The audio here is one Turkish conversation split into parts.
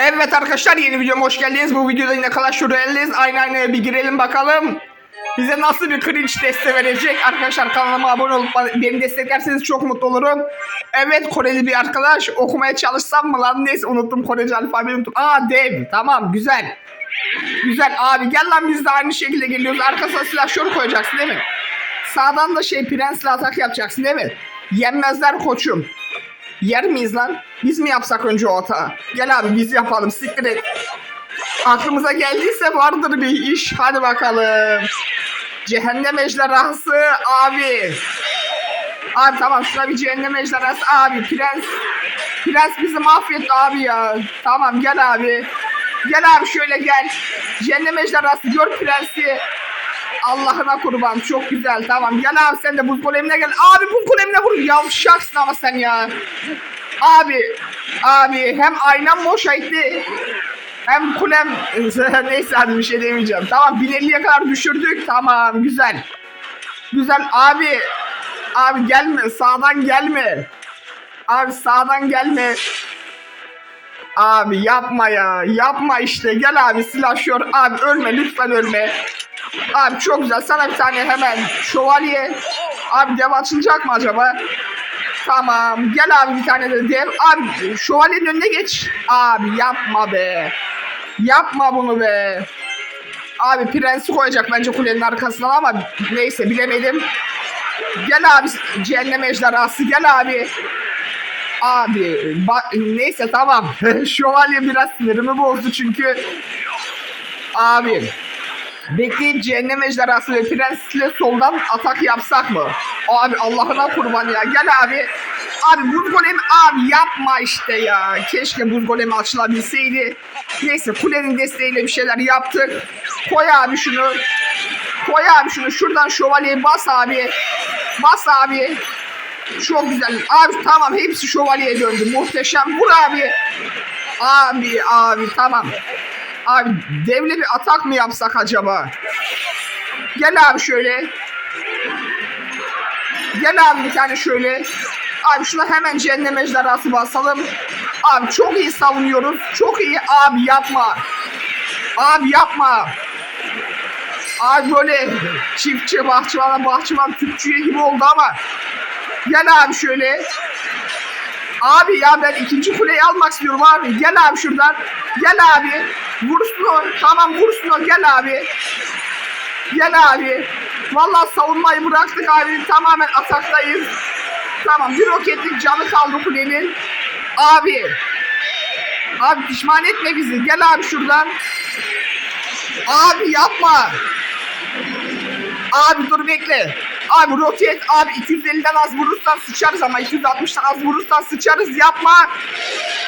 Evet arkadaşlar yeni videoma hoş geldiniz. Bu videoda yine Clash Royale'deyiz. Aynı aynaya bir girelim bakalım. Bize nasıl bir cringe deste verecek? Arkadaşlar kanalıma abone olup beni desteklerseniz çok mutlu olurum. Evet Koreli bir arkadaş. Okumaya çalışsam mı lan? Neyse unuttum Korece alfabeyi unuttum. Aa dev. Tamam güzel. Güzel abi gel lan biz de aynı şekilde geliyoruz. Arkasına silahşör koyacaksın değil mi? Sağdan da şey prensle atak yapacaksın değil mi? Yenmezler koçum. Yer miyiz lan? Biz mi yapsak önce o hata? Gel abi biz yapalım siktir et. Aklımıza geldiyse vardır bir iş. Hadi bakalım. Cehennem ejderhası abi. Abi tamam şuna bir cehennem ejderhası abi. Prens. Prens bizi mahvetti abi ya. Tamam gel abi. Gel abi şöyle gel. Cehennem ejderhası gör prensi. Allah'ına kurban çok güzel tamam. Gel abi sen de buz golemine gel. Abi buz golemine vur yavşaksın ama sen ya. Abi abi hem aynam boş etti hem kulem neyse hadi bir şey demeyeceğim. Tamam 1050'ye kadar düşürdük. Tamam güzel. Güzel abi. Abi gelme sağdan gelme. Abi sağdan gelme. Abi yapma ya. Yapma işte. Gel abi silahşör. Abi ölme lütfen ölme. Abi çok güzel. Sana bir tane hemen şövalye. Abi dev açılacak mı acaba? Tamam. Gel abi bir tane de dev. Abi şövalyenin önüne geç. Abi yapma be. Yapma bunu be. Abi prensi koyacak bence kulenin arkasından ama neyse bilemedim. Gel abi cehennem ejderhası gel abi. Abi ba- neyse tamam. Şövalye biraz sinirimi bozdu çünkü. Abi bekleyip cehennem ejderhası ve prensle soldan atak yapsak mı? Abi Allah'ına kurban ya. Gel abi. Abi buz golem abi yapma işte ya. Keşke buz golemi açılabilseydi. Neyse kulenin desteğiyle bir şeyler yaptık. Koy abi şunu. Koy abi şunu. Şuradan şövalyeyi bas abi. Bas abi. Çok güzel. Abi tamam hepsi şövalyeye döndü. Muhteşem. Vur abi. Abi abi tamam. Abi devle bir atak mı yapsak acaba? Gel abi şöyle. Gel abi bir tane şöyle. Abi şuna hemen cehennem ejderhası basalım. Abi çok iyi savunuyoruz. Çok iyi. Abi yapma. Abi yapma. Abi böyle çiftçi, bahçıvan, bahçıvan, tüpçüye gibi oldu ama Gel abi şöyle. Abi ya ben ikinci kuleyi almak istiyorum abi. Gel abi şuradan. Gel abi. Vursun o. Tamam vursun o. Gel abi. Gel abi. Vallahi savunmayı bıraktık abi. Tamamen ataktayız. Tamam bir roketlik canı kaldı kulenin. Abi. Abi pişman etme bizi. Gel abi şuradan. Abi yapma. Abi dur bekle. Abi roket abi 250'den az vurursan sıçarız ama 260'dan az vurursan sıçarız yapma.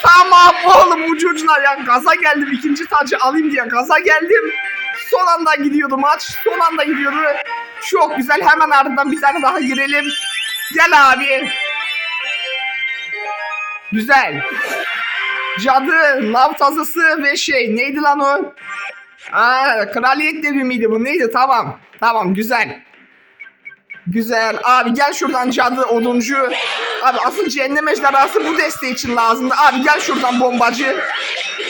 Tamam oğlum ucu ucuna ya gaza geldim ikinci tacı alayım diye gaza geldim. Son anda gidiyordu maç. Son anda gidiyordu. Çok güzel hemen ardından bir tane daha girelim. Gel abi. Güzel. Cadı, lav tazısı ve şey neydi lan o? Aa, kraliyet devi miydi bu neydi tamam. Tamam güzel. Güzel. Abi gel şuradan cadı oduncu. Abi asıl cehennem ejderhası bu desteği için lazımdı. Abi gel şuradan bombacı.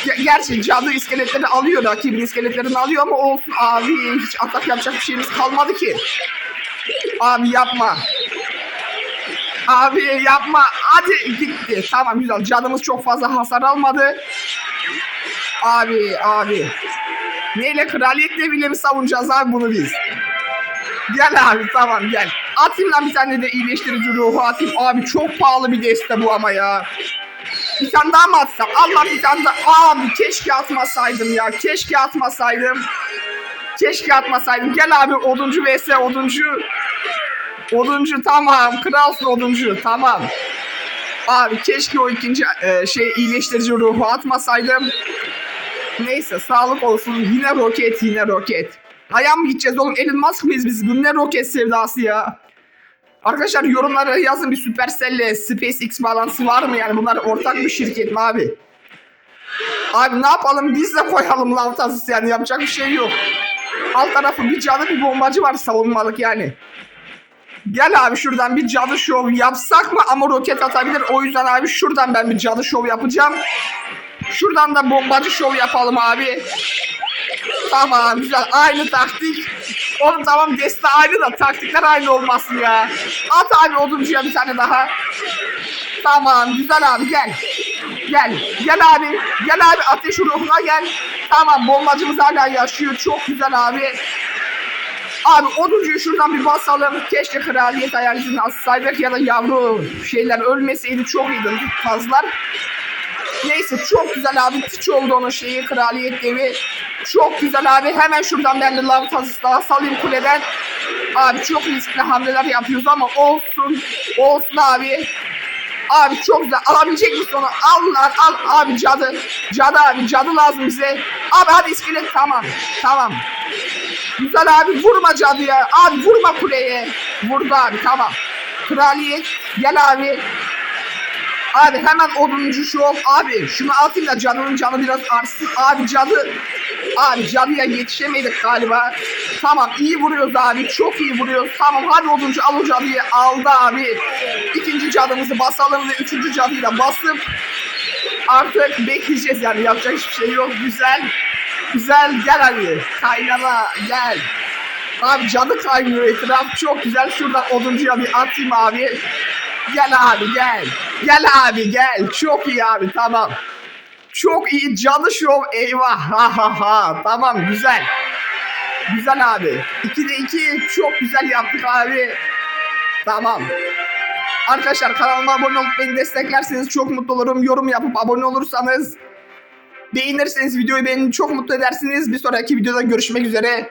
Ge- Gerçi cadı iskeletleri alıyor rakibin iskeletlerini alıyor ama olsun abi hiç atak yapacak bir şeyimiz kalmadı ki. Abi yapma. Abi yapma. Hadi gitti. Tamam güzel. Canımız çok fazla hasar almadı. Abi abi. Neyle kraliyet deviyle mi savunacağız abi bunu biz? Gel abi tamam gel. Atayım lan bir tane de iyileştirici ruhu atayım. Abi çok pahalı bir deste bu ama ya. Bir tane daha mı atsam? Allah bir tane daha. Abi keşke atmasaydım ya. Keşke atmasaydım. Keşke atmasaydım. Gel abi oduncu vs oduncu. Oduncu tamam. Kralsın oduncu tamam. Abi keşke o ikinci e, şey iyileştirici ruhu atmasaydım. Neyse sağlık olsun. Yine roket yine roket. Aya mı gideceğiz oğlum? Elon Musk mıyız biz? Bu ne roket sevdası ya? Arkadaşlar yorumlara yazın bir Supercell'le SpaceX bağlantısı var mı yani? Bunlar ortak bir şirket mi abi? Abi ne yapalım? Biz de koyalım lav tasası yani yapacak bir şey yok. Alt tarafı bir cadı bir bombacı var savunmalık yani. Gel abi şuradan bir cadı şov yapsak mı? Ama roket atabilir. O yüzden abi şuradan ben bir cadı şov yapacağım. Şuradan da bombacı şov yapalım abi. Tamam güzel aynı taktik. Oğlum tamam deste aynı da taktikler aynı olmasın ya. At abi oduncuya bir tane daha. Tamam güzel abi gel. Gel. Gel abi. Gel abi ateş ruhuna gel. Tamam bombacımız hala yaşıyor. Çok güzel abi. Abi oduncuyu şuradan bir basalım. Keşke kraliyet hayalini alsaydık ya da yavru şeyler ölmeseydi çok iyiydi fazlar. Neyse çok güzel abi piç oldu onun şeyi kraliyet devi. Çok güzel abi hemen şuradan ben de tazısı daha salayım kuleden. Abi çok riskli hamleler yapıyoruz ama olsun. Olsun abi. Abi çok güzel alabilecek misin onu? Al lan al abi cadı. Cadı abi cadı lazım bize. Abi hadi iskelet tamam. Tamam. Güzel abi vurma cadıya. Abi vurma kuleye. Vurdu abi tamam. Kraliyet gel abi. Abi hemen oduncu şov. Abi şunu atayım da canının canı biraz artsın. Abi cadı. Abi cadıya yetişemedik galiba. Tamam iyi vuruyoruz abi. Çok iyi vuruyoruz. Tamam hadi oduncu al o cadıyı. Aldı abi. İkinci cadımızı basalım ve üçüncü cadıyı basıp artık bekleyeceğiz yani yapacak hiçbir şey yok. Güzel. Güzel gel hadi. Kaynana gel. Abi cadı kaynıyor etraf çok güzel. Şuradan oduncuya bir atayım abi. Gel abi gel. Gel abi gel. Çok iyi abi tamam. Çok iyi cadı şov eyvah. Ha ha ha. Tamam güzel. Güzel abi. 2'de 2 çok güzel yaptık abi. Tamam. Arkadaşlar kanalıma abone olup beni desteklerseniz çok mutlu olurum. Yorum yapıp abone olursanız beğenirseniz videoyu beni çok mutlu edersiniz. Bir sonraki videoda görüşmek üzere.